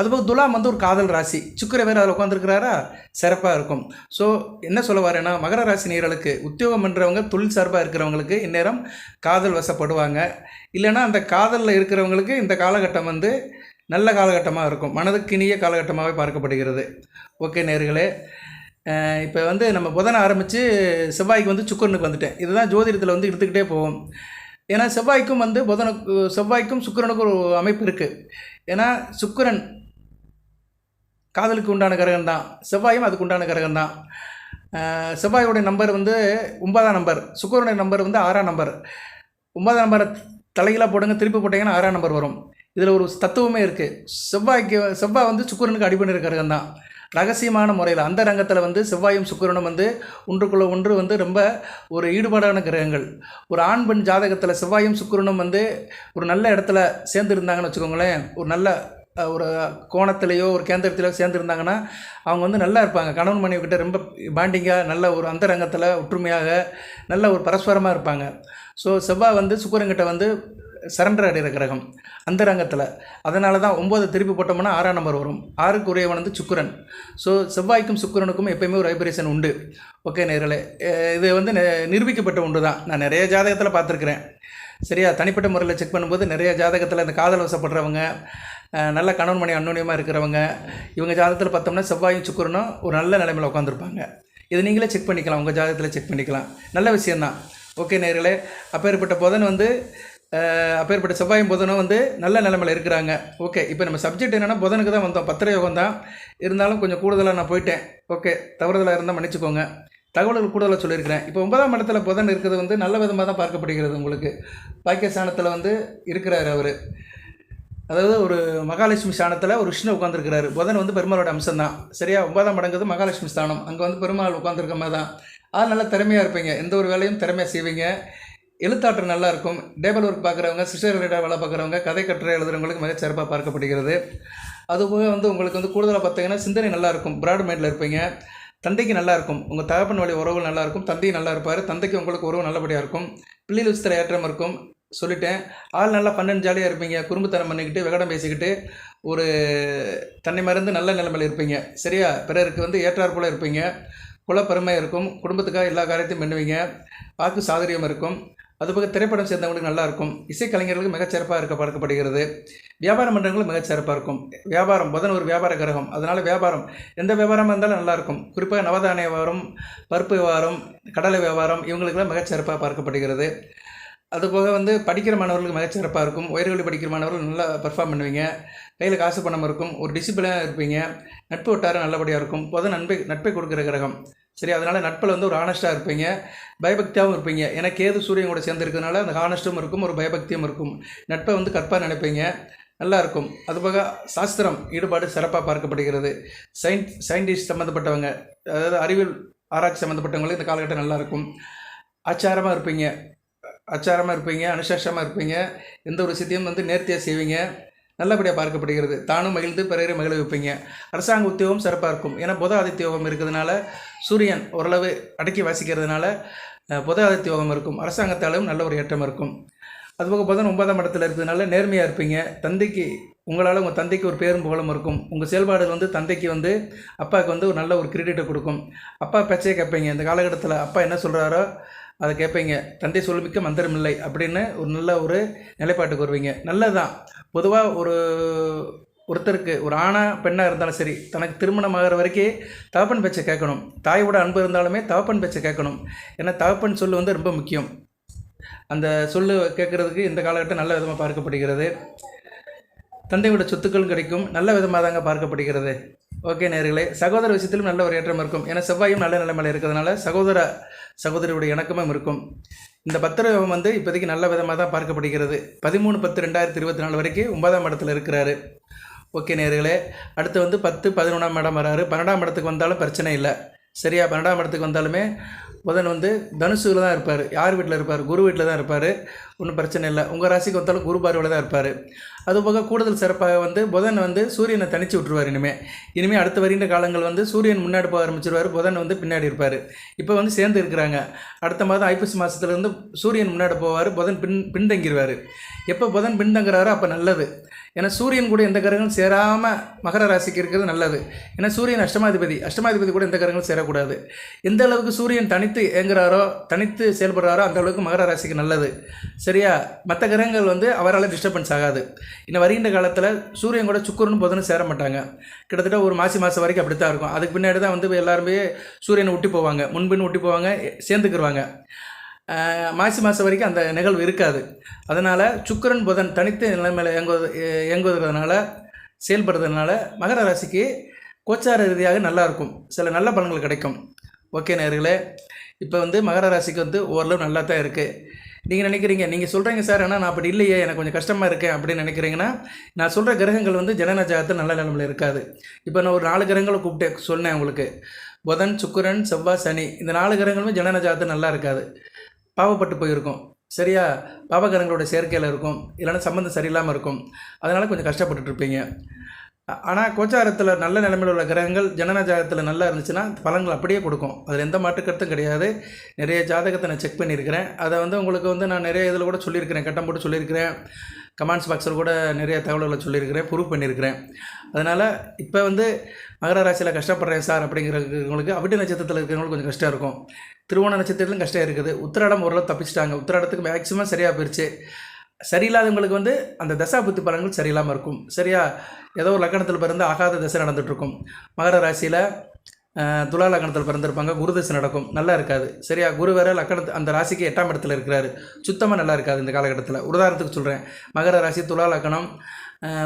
அதுபோக துலாம் வந்து ஒரு காதல் ராசி. சுக்கர வேறு அதில் உட்காந்துருக்கிறாரா சிறப்பாக இருக்கும். ஸோ என்ன சொல்ல வரேன்னா மகர ராசி நேர்களுக்கு உத்தியோகம் பண்ணுறவங்க தொழில் சார்பாக இருக்கிறவங்களுக்கு இந்நேரம் காதல் வசப்படுவாங்க. இல்லைன்னா அந்த காதலில் இருக்கிறவங்களுக்கு இந்த காலகட்டம் வந்து நல்ல காலகட்டமாக இருக்கும். மனதுக்கு இனிய காலகட்டமாகவே பார்க்கப்படுகிறது. ஓகே நேர்களே இப்போ வந்து நம்ம புதனை ஆரம்பித்து செவ்வாய்க்கு வந்து சுக்கரனுக்கு வந்துட்டேன். இதுதான் ஜோதிடத்தில் வந்து எடுத்துக்கிட்டே போவோம். ஏன்னா செவ்வாய்க்கும் வந்து புதனுக்கு செவ்வாய்க்கும் சுக்கரனுக்கும் ஒரு அமைப்பு இருக்குது ஏன்னா சுக்கரன் காதலுக்கு உண்டான கிரகம் தான். செவ்வாயும் அதுக்கு உண்டான கிரகம் தான். செவ்வாயோடைய நம்பர் வந்து ஒன்பதாம் நம்பர். சுக்கரனுடைய நம்பர் வந்து ஆறாம் நம்பர். ஒன்பதாம் நம்பரை தலைகளாக போடுங்க திருப்பி போட்டிங்கன்னா ஆறாம் நம்பர் வரும். இதில் ஒரு தத்துவமே இருக்குது செவ்வாய்க்கு செவ்வாய் வந்து சுக்கரனுக்கு அடிபணிற கிரகம் தான். ரகசியமான முறையில் அந்த ரங்கத்தில் வந்து செவ்வாயும் சுக்கிரனும் வந்து ஒன்றுக்குள்ள ஒன்று வந்து ரொம்ப ஒரு ஈடுபாடான கிரகங்கள். ஒரு ஆண் பெண் ஜாதகத்தில் செவ்வாயும் சுக்கிரனும் வந்து ஒரு நல்ல இடத்துல சேர்ந்துருந்தாங்கன்னு வச்சுக்கோங்களேன் ஒரு நல்ல ஒரு கோணத்திலேயோ ஒரு கேந்திரத்திலையோ சேர்ந்துருந்தாங்கன்னா அவங்க வந்து நல்லா இருப்பாங்க. கணவன் மனைவி கிட்ட ரொம்ப பாண்டிங்காக நல்ல ஒரு அந்த ரங்கத்தில் ஒற்றுமையாக நல்ல ஒரு பரஸ்பரமாக இருப்பாங்க. ஸோ செவ்வாய் வந்து சுக்கரங்கிட்ட வந்து சரண்டர் அடைகிற கிரகம் அந்த ரங்கத்தில் அதனால தான் ஒம்பது திருப்பி போட்டோம்னா ஆறாம் நம்பர் வரும். ஆறுக்கு உரியவன் வந்து சுக்கிரன். ஸோ செவ்வாய்க்கும் சுக்கரனுக்கும் எப்பயுமே ஒரு வைப்ரேஷன் உண்டு. ஓகே நேர்களே இது வந்து நெ- நிரூபிக்கப்பட்ட ஒன்று தான் நான் நிறைய ஜாதகத்தில் பார்த்துருக்குறேன். சரியா? தனிப்பட்ட முறையில் செக் பண்ணும்போது நிறைய ஜாதகத்தில் இந்த காதல் வசப்படுறவங்க நல்ல கணவன் மணி அந்யோன்யமாக இருக்கிறவங்க இவங்க ஜாதகத்தில் பார்த்தோம்னா செவ்வாயும் சுக்கிரனும் ஒரு நல்ல நிலைமையில் உட்காந்துருப்பாங்க இது நீங்களே செக் பண்ணிக்கலாம். உங்கள் ஜாதகத்தில் செக் பண்ணிக்கலாம். நல்ல விஷயந்தான் ஓகே நேர்களே அப்பேற்பட்ட புதன் வந்து அப்பேற்பட்ட செவ்வாயும் புதனும் வந்து நல்ல நிலைமையில் இருக்கிறாங்க. ஓகே இப்போ நம்ம சப்ஜெக்ட் என்னென்னா புதனுக்கு தான் வந்தோம். பத்திர யோகம் தான். இருந்தாலும் கொஞ்சம் கூடுதலாக நான் போயிட்டேன். ஓகே தவறுதலாக இருந்தால் மன்னிச்சுக்கோங்க. தகவல்கள் கூடுதலாக சொல்லியிருக்கிறேன். இப்போ ஒன்பதாம் இடத்துல புதன் இருக்கிறது வந்து நல்ல விதமாக தான் பார்க்கப்படுகிறது உங்களுக்கு. பாக்கியஸ்தானத்தில் வந்து இருக்கிறார் அவர். அதாவது ஒரு மகாலட்சுமி ஸ்தானத்தில் ஒரு விஷ்ணு உட்காந்துருக்கிறாரு புதன் வந்து பெருமாளோட அம்சம் தான். சரியா? ஒன்பதாம் மடங்குது மகாலட்சுமி ஸ்தானம். அங்கே வந்து பெருமாள் உட்காந்துருக்க மாதிரி தான். அது நல்லா திறமையாக இருப்பீங்க. எந்த ஒரு வேலையும் திறமையாக செய்வீங்க. எழுத்தாற்றல் நல்லா இருக்கும் டேபிள் ஒர்க் பார்க்குறவங்க சிஸ்டர் ரிலேட்டாக வேலை பார்க்குறவங்க கதை கட்டுரை எழுதுறவங்களுக்கு மிகச் சிறப்பாக பார்க்கப்படுகிறது. அதுபோக வந்து உங்களுக்கு வந்து கூடுதலாக பார்த்தீங்கன்னா சிந்தனை நல்லாயிருக்கும். பிராட் மைண்டில் இருப்பீங்க. தந்தைக்கு நல்லாயிருக்கும். உங்கள் தகப்பன் வழி உறவு நல்லாயிருக்கும். தந்தையும் தந்தை நல்லா இருப்பார் தந்தைக்கு உங்களுக்கு உறவு நல்லபடியாக இருக்கும். பிள்ளைகள் விஷயத்தில் ஏற்றம் இருக்கும். சொல்லிட்டேன். ஆள் நல்லா பன்னெண்டு ஜாலியாக இருப்பீங்க. குறும்புத்தனம் பண்ணிக்கிட்டு விகடம் பேசிக்கிட்டு ஒரு தன்னை மறந்து நல்ல நிலைமையில் இருப்பீங்க. சரியா? பிறருக்கு வந்து ஏற்றார் போல இருப்பீங்க. குலப்பெருமை இருக்கும். குடும்பத்துக்காக எல்லா காரியத்தையும் பண்ணுவீங்க. வாக்கு சாதுரியம் இருக்கும். அதுபோக திரைப்படம் சேர்ந்தவங்களுக்கு நல்லா இருக்கும் இசைக்கலைஞர்களுக்கு மிகச்சிறப்பாக இருக்க பார்க்கப்படுகிறது. வியாபாரம் பண்ணுறவங்களுக்கு மிகச்சிறப்பாக இருக்கும். வியாபாரம் புதன் ஒரு வியாபார கிரகம். அதனால் வியாபாரம் எந்த வியாபாரமாக இருந்தாலும் நல்லாயிருக்கும். குறிப்பாக நவதானிய வியாபாரம் பருப்பு வியாபாரம் கடலை வியாபாரம் இவங்களுக்கெல்லாம் மிகச்சிறப்பாக பார்க்கப்படுகிறது. அதுபோக வந்து படிக்கிற மாணவர்களுக்கு மிகச்சிறப்பாக இருக்கும். உயர்கல்வி படிக்கிற மாணவர்கள் நல்லா பெர்ஃபார்ம் பண்ணுவீங்க. கையில் காசு பணம் இருக்கும். ஒரு டிசிப்ளினாக இருப்பீங்க. நட்பு வட்டாரம் நல்லபடியாக இருக்கும். பொது நட்பை நட்பை கொடுக்குற கிரகம். சரி அதனால் நட்பில் வந்து ஒரு ஆனஸ்ட்டாக இருப்பீங்க பயபக்தியாகவும் இருப்பீங்க. ஏன்னா கேது சூரியன் கூட சேர்ந்துருக்கிறதுனால அந்த ஆனஸ்ட்டும் இருக்கும் ஒரு பயபக்தியும் இருக்கும். நட்பை வந்து கற்பாக நினைப்பீங்க நல்லா இருக்கும். அதுபோக சாஸ்திரம் ஈடுபாடு சிறப்பாக பார்க்கப்படுகிறது. சயின்ஸ் சயின்டிஸ்ட் சம்மந்தப்பட்டவங்க அதாவது அறிவியல் ஆராய்ச்சி சம்மந்தப்பட்டவங்களுக்கு இந்த காலகட்டம் நல்லாயிருக்கும் ஆச்சாரமாக இருப்பீங்க ஆச்சாரமாக இருப்பீங்க அனுசாசமாக இருப்பீங்க எந்த ஒரு விஷயத்தையும் வந்து நேர்த்தியாக செய்வீங்க. நல்லபடியாக பார்க்கப்படுகிறது. தானும் மகிழ்ந்து பிறரை மகிழ வைப்பீங்க. அரசாங்க உத்தியோகம் சிறப்பாக இருக்கும் ஏன்னா புத ஆதித்யோகம் இருக்கிறதுனால சூரியன் ஓரளவு அடக்கி வாசிக்கிறதுனால புத ஆதித்யோகம் இருக்கும். அரசாங்கத்தாலும் நல்ல ஒரு ஏற்றம் இருக்கும். அதுபோக புதன் ஒன்பதாம் இடத்துல இருக்கிறதுனால நேர்மையாக இருப்பீங்க. தந்தைக்கு உங்களால் உங்கள் தந்தைக்கு ஒரு பேரும் புகழும் இருக்கும். உங்கள் செயல்பாடு வந்து தந்தைக்கு வந்து அப்பாவுக்கு வந்து ஒரு நல்ல ஒரு கிரெடிட்டை கொடுக்கும். அப்பா பச்சையை கேட்பீங்க. இந்த காலகட்டத்தில் அப்பா என்ன சொல்கிறாரோ அதை கேட்பீங்க. தந்தை சொல்மிக்க மந்திரமில்லை அப்படின்னு ஒரு நல்ல ஒரு நிலைப்பாட்டுக்கு வருவீங்க. நல்லதுதான். பொதுவாக ஒரு ஒருத்தருக்கு ஒரு ஆணா பெண்ணாக இருந்தாலும் சரி தனக்கு திருமணம் ஆகிற வரைக்கும் தகப்பன் பேச்சை கேட்கணும். தாயோட அன்பு இருந்தாலுமே தகப்பன் பேச்சை கேட்கணும். ஏன்னா தகப்பன் சொல்லு வந்து ரொம்ப முக்கியம். அந்த சொல்லு கேட்குறதுக்கு இந்த காலகட்டம் நல்ல விதமாக பார்க்கப்படுகிறது. தந்தையோட சொத்துக்களும் கிடைக்கும். நல்ல விதமாக தாங்க பார்க்கப்படுகிறது. ஓகே நேர்களே சகோதர விஷயத்திலும் நல்ல ஒரு ஏற்றம் இருக்கும். ஏன்னா செவ்வாயும் நல்ல நிலைமையில் இருக்கிறதுனால சகோதர சகோதரியுடைய இணக்கமும் இருக்கும். இந்த பத்திரம் வந்து இப்போதைக்கு நல்ல விதமாக தான் பார்க்கப்படுகிறது. பதிமூணு பத்து ரெண்டாயிரத்தி இருபத்தி நாலு வரைக்கும் ஒன்பதாம் இடத்துல இருக்கிறாரு. ஓகே நேர்களே அடுத்து வந்து பத்து பதினொன்றாம் இடம் வராரு. பன்னெண்டாம் இடத்துக்கு வந்தாலும் பிரச்சனை இல்லை. சரியா பன்னெண்டாம் இடத்துக்கு வந்தாலுமே புதன் வந்து தனுசுல தான் இருப்பார். யார் வீட்டில் இருப்பார்? குரு வீட்டில் தான் இருப்பார். ஒன்றும் பிரச்சனை இல்லை. உங்கள் ராசிக்கு ஒருத்தாலும் குரு பார்வையில் தான் இருப்பார். அதுபோக கூடுதல் சிறப்பாக வந்து புதன் வந்து சூரியனை தனிச்சு விட்ருவார் இனிமேல் இனிமேல் அடுத்து வருகின்ற காலங்கள் வந்து சூரியன் முன்னாடி போக ஆரம்பிச்சிருவார் புதன் வந்து பின்னாடி இருப்பார். இப்போ வந்து சேர்ந்து இருக்கிறாங்க. அடுத்த மாதம் ஐப்பசி மாதத்துலேருந்து சூரியன் முன்னாடி போவார் புதன் பின் பின்தங்கிடுவார் எப்போ புதன் பின்தங்குறாரோ அப்போ நல்லது. ஏன்னா சூரியன் கூட எந்த கிரகங்களும் சேராமல் மகர ராசிக்கு இருக்கிறது நல்லது. ஏன்னா சூரியன் அஷ்டமாதிபதி அஷ்டமாதிபதி கூட எந்த கிரகங்களும் சேரக்கூடாது. எந்த அளவுக்கு சூரியன் தனித்து இயங்குறாரோ தனித்து செயல்படுறாரோ அந்த அளவுக்கு மகர ராசிக்கு நல்லது. சரியா? மற்ற கிரகங்கள் வந்து அவரால் டிஸ்டர்பன்ஸ் ஆகாது. இன்னும் வருகின்ற காலத்தில் சூரியன் கூட சுக்கரனும் புதனும் சேர மாட்டாங்க. கிட்டத்தட்ட ஒரு மாசி மாதம் வரைக்கும் அப்படி தான் இருக்கும். அதுக்கு பின்னாடி தான் வந்து எல்லாருமே சூரியனை ஒட்டி போவாங்க. முன்பின் ஒட்டி போவாங்க சேர்ந்துக்கிருவாங்க. மாசி மாதம் வரைக்கும் அந்த நிகழ்வு இருக்காது. அதனால் சுக்கிரன் புதன் தனித்து நிலைமையில் இயங்குவது இயங்குவதனால செயல்படுறதுனால மகர ராசிக்கு கோச்சார ரீதியாக நல்லாயிருக்கும் சில நல்ல பலன்கள் கிடைக்கும். ஓகே நேர்களே இப்போ வந்து மகர ராசிக்கு வந்து ஓரளவு நல்லா தான் இருக்குது நீங்கள் நினைக்கிறீங்க நீங்கள் சொல்கிறீங்க சார் ஆனால் நான் அப்படி இல்லையே எனக்கு கொஞ்சம் கஷ்டமாக இருக்கேன் அப்படின்னு நினைக்கிறீங்கன்னா நான் சொல்கிற கிரகங்கள் வந்து ஜனன ஜாதகத்தில் நல்ல நிலமையில் இருக்காது. இப்போ நான் ஒரு நாலு கிரகங்களை கூப்பிட்டு சொன்னேன் உங்களுக்கு. புதன் சுக்கரன் செவ்வாய் சனி. இந்த நாலு கிரகங்களுமே ஜனன ஜாதகம் நல்லா இருக்காது. பாவப்பட்டு போயிருக்கும். சரியா? பாவகரங்களோட சேர்க்கையில் இருக்கும். இல்லைன்னா சம்மந்தம் சரியில்லாமல் இருக்கும். அதனால் கொஞ்சம் கஷ்டப்பட்டுட்ருப்பீங்க ஆனால் கோச்சாரத்தில் நல்ல நிலைமையில் உள்ள கிரகங்கள் ஜனன ஜாதகத்தில் நல்லா இருந்துச்சுன்னா பலன்கள் அப்படியே கொடுக்கும். அதில் எந்த மாற்று கருத்தும் கிடையாது. நிறைய ஜாதகத்தை நான் செக் பண்ணியிருக்கிறேன். அதை வந்து உங்களுக்கு வந்து நான் நிறைய இதில் கூட சொல்லியிருக்கிறேன். கட்டம் போட்டு சொல்லியிருக்கிறேன். கமெண்ட்ஸ் பாக்ஸில் கூட நிறைய தகவல்களை சொல்லியிருக்கிறேன். ப்ரூவ் பண்ணியிருக்கிறேன். அதனால் இப்போ வந்து மகர ராசியில் கஷ்டப்படுறேன் சார் அப்படிங்கிறவங்களுக்கு அவிட்டு நட்சத்திரத்தில் இருக்கிறவங்களுக்கு கொஞ்சம் கஷ்டம் இருக்கும். திருவோண நட்சத்திரத்திலும் கஷ்டம் இருக்குது. உத்திராடம் ஓரளவு தப்பிச்சிட்டாங்க. உத்திராடத்துக்கு மேக்ஸிமம் சரியாக போயிடுச்சு சரியில்லாதவங்களுக்கு வந்து அந்த தசா புத்தி பலன்கள் சரியில்லாமல் இருக்கும். சரியா? ஏதோ ஒரு லக்கணத்தில் பிறந்து ஆகாத தசை நடந்துகிட்ருக்கும் மகர ராசியில் துலா லக்கணத்தில் பிறந்திருப்பாங்க. குரு தசை நடக்கும். நல்லா இருக்காது. சரியா? குரு வேற லக்கணத்து அந்த ராசிக்கு எட்டாம் இடத்துல இருக்கிறாரு. சுத்தமாக நல்லா இருக்காது இந்த காலகட்டத்தில். உதாரணத்துக்கு சொல்கிறேன் மகர ராசி துலா லக்கணம்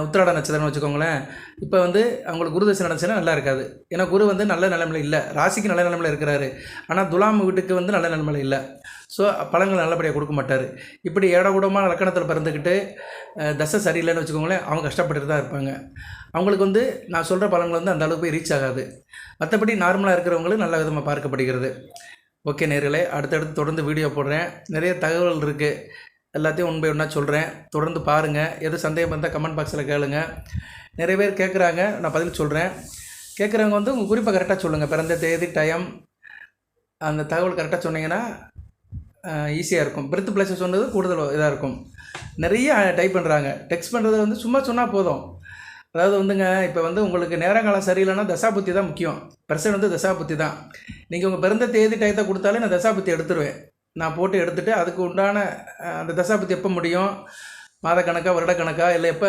உத்திராட நட்சத்திரம்னு வச்சுக்கோங்களேன். இப்போ வந்து அவங்களுக்கு குரு தசை நடந்துச்சுன்னா நல்லா இருக்காது. ஏன்னா குரு வந்து நல்ல நிலைமையில் இல்லை. ராசிக்கு நல்ல நிலைமையில் இருக்கிறாரு. ஆனால் துலாம் வீட்டுக்கு வந்து நல்ல நிலைமையில் இல்லை. ஸோ பழங்கள் நல்லபடியாக கொடுக்க மாட்டார். இப்படி ஏடகூடமாக லக்கணத்தில் பிறந்துக்கிட்டு தசை சரியில்லைன்னு வச்சுக்கோங்களேன் அவங்க கஷ்டப்பட்டுட்டு தான் இருப்பாங்க. அவங்களுக்கு வந்து நான் சொல்கிற பழங்கள் வந்து அந்த அளவுக்கு போய் ரீச் ஆகாது. மற்றபடி நார்மலாக இருக்கிறவங்களும் நல்ல விதமாக பார்க்கப்படுகிறது. ஓகே நேர்களே அடுத்தடுத்து தொடர்ந்து வீடியோ போடுறேன். நிறைய தகவல் இருக்குது எல்லாத்தையும் ஒன் பை ஒன்றா சொல்கிறேன் தொடர்ந்து பாருங்கள் எது சந்தேகம் இருந்தால் கமெண்ட் பாக்ஸில் கேளுங்க. நிறைய பேர் கேட்குறாங்க நான் பதில் சொல்கிறேன் கேட்குறவங்க வந்து உங்கள் குறிப்பை கரெக்டாக சொல்லுங்கள் பிறந்த தேதி டைம் அந்த தகவல் கரெக்டாக சொன்னீங்கன்னா ஈஸியாக இருக்கும். பிரித்து பிளேஸை சொன்னது கூடுதல் இதாக இருக்கும். நிறைய டைப் பண்ணுறாங்க டெக்ஸ்ட் பண்ணுறது வந்து சும்மா சொன்னால் போதும். அதாவது வந்துங்க இப்போ வந்து உங்களுக்கு நேரங்காலம் சரியில்லைன்னா தசாபுத்தி தான் முக்கியம். பிரசன் வந்து தசாபுத்தி தான். நீங்கள் உங்கள் பிறந்த தேதி டயத்தை கொடுத்தாலே நான் தசாபுத்தி எடுத்துருவேன். நான் போட்டு எடுத்துகிட்டு அதுக்கு உண்டான அந்த தசாபுத்தி எப்போ முடியும்? மாதக்கணக்கா வருடக்கணக்காக இல்லை எப்போ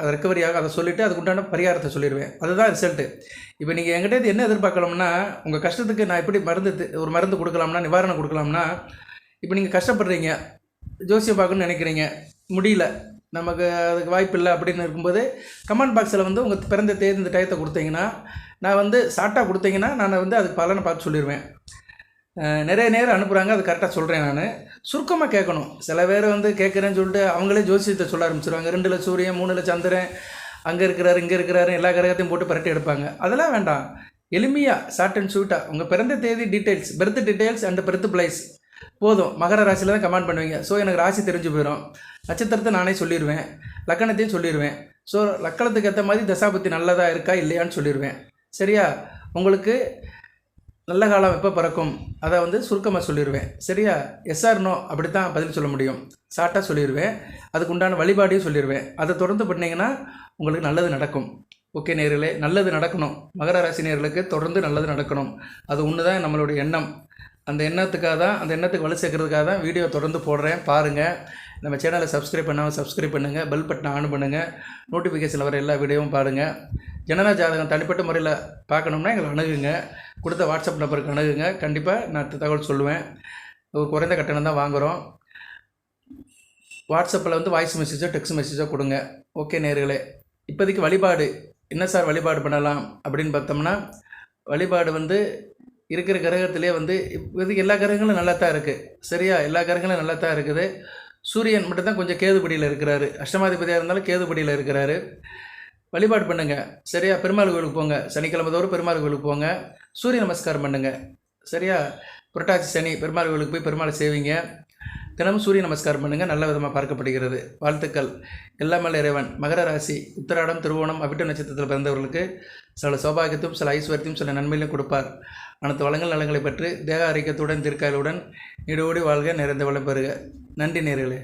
அது ரெக்கவரி ஆகும் அதை சொல்லிவிட்டு அதுக்கு உண்டான பரிகாரத்தை சொல்லிடுவேன். அதுதான் ரிசல்ட்டு இப்போ நீங்கள் என்கிட்ட என்ன எதிர்பார்க்கலாம்னா உங்கள் கஷ்டத்துக்கு நான் எப்படி மருந்து ஒரு மருந்து கொடுக்கலாம்னா நிவாரணம் கொடுக்கலாம்னா இப்போ நீங்கள் கஷ்டப்படுறீங்க ஜோசியம் பார்க்கணும்னு நினைக்கிறீங்க முடியல நமக்கு அதுக்கு வாய்ப்பு இல்லை அப்படின்னு இருக்கும்போது கமெண்ட் பாக்ஸில் வந்து உங்கள் பிறந்த தேதி இந்த டயத்தை கொடுத்தீங்கன்னா நான் வந்து ஷார்ட்டாக கொடுத்தீங்கன்னா நான் வந்து அதுக்கு பலனை பார்த்து சொல்லிடுவேன் நிறைய நேரம் அனுப்புகிறாங்க அது கரெக்டாக சொல்கிறேன் நான். சுருக்கமாக கேட்கணும். சில பேர் வந்து கேட்குறேன்னு சொல்லிட்டு அவங்களே ஜோசியத்தை சொல்ல ஆரம்பிச்சிருவாங்க. ரெண்டில் சூரியன் மூணில் சந்திரன் அங்கே இருக்கிறாரு இங்கே இருக்கிறாரு எல்லா கிரகத்தையும் போட்டு பரட்டி எடுப்பாங்க. அதெல்லாம் வேண்டாம். எளிமையாக ஷார்ட் அண்ட் ஷூட்டாக உங்கள் பிறந்த தேதி details birth details and birth place போதும். மகர ராசியில் தான் கமெண்ட் பண்ணுவீங்க. ஸோ எனக்கு ராசி தெரிஞ்சு போயிடும் நட்சத்திரத்தை நானே சொல்லிடுவேன் லக்கணத்தையும் சொல்லிடுவேன் ஸோ லக்கணத்துக்கு ஏற்ற மாதிரி தசாபத்தி நல்லதாக இருக்கா இல்லையான்னு சொல்லிடுவேன் சரியா? உங்களுக்கு நல்ல காலம் எப்போ பிறக்கும்? அதை வந்து சுருக்கமாக சொல்லிடுவேன் சரியா? எஸ்ஆர்னோ அப்படி தான் பதில் சொல்ல முடியும். ஷார்ட்டாக சொல்லிடுவேன் அதுக்கு உண்டான வழிபாடையும் சொல்லிடுவேன் அதை தொடர்ந்து பண்ணிங்கன்னா உங்களுக்கு நல்லது நடக்கும். ஓகே நேர்களே. நல்லது நடக்கணும். மகர ராசி நேர்களுக்கு தொடர்ந்து நல்லது நடக்கணும். அது ஒன்று தான் நம்மளுடைய எண்ணம். அந்த எண்ணத்துக்காக தான் அந்த எண்ணத்துக்கு வலு சேர்க்கறதுக்காக தான் வீடியோ தொடர்ந்து போடுறேன். பாருங்கள் நம்ம சேனலை சப்ஸ்கிரைப் பண்ணாமல் சப்ஸ்கிரைப் பண்ணுங்கள் பெல் பட்டனை ஆன் பண்ணுங்கள் நோட்டிஃபிகேஷன் வர எல்லா வீடியோவும் பாருங்கள் ஜனன ஜாதகம் தனிப்பட்ட முறையில் பார்க்கணும்னா எங்களை அணுகுங்க. கொடுத்த வாட்ஸ்அப் நம்பருக்கு அணுகுங்க. கண்டிப்பாக நான் தகவல் சொல்லுவேன். ஒரு குறைந்த கட்டணம் தான் வாங்குகிறோம் வாட்ஸ்அப்பில் வந்து வாய்ஸ் மெசேஜோ டெக்ஸ்ட் மெசேஜோ கொடுங்க. ஓகே நேர்களே. இப்போதைக்கு வழிபாடு என்ன சார் வழிபாடு பண்ணலாம் அப்படின்னு பார்த்தோம்னா வழிபாடு வந்து இருக்கிற கிரகத்திலே வந்து இப்போதைக்கு எல்லா கிரகங்களும் நல்லா தான் இருக்குது சரியா? எல்லா கிரகங்களும் நல்லா தான் இருக்குது. சூரியன் மட்டும்தான் கொஞ்சம் கேதுபடியில் இருக்கிறாரு. அஷ்டமாதிபதியாக இருந்தாலும் கேதுபடியில் இருக்கிறாரு. வழிபாடு பண்ணுங்கள் சரியா? பெருமாள் கோயிலுக்கு போங்க. சனிக்கிழமை தோறும் பெருமாள் கோயிலுக்கு போங்க. சூரிய நமஸ்காரம் பண்ணுங்கள் சரியா? புரட்டாசி சனி பெருமாள் கோயிலுக்கு போய் பெருமாள் செய்வீங்க தினமும் சூரிய நமஸ்காரம் பண்ணுங்கள் நல்ல விதமாக பார்க்கப்படுகிறது. வாழ்த்துக்கள். எல்லாமல் இறைவன். மகர ராசி உத்தராடம் திருவோணம் அவிட்ட நட்சத்திரத்தில் பிறந்தவர்களுக்கு சில சௌபாகியத்தையும் சில ஐஸ்வர்யத்தையும் சில நன்மையிலும் கொடுப்பார். அனைத்து வளங்கள் நலங்களை பெற்று தேக ஐக்கியத்துடன் தீர்க்காயுடன் நீடோடி வாழ்க நிறைந்த வளம் பெறுக. நன்றி நேர்களே.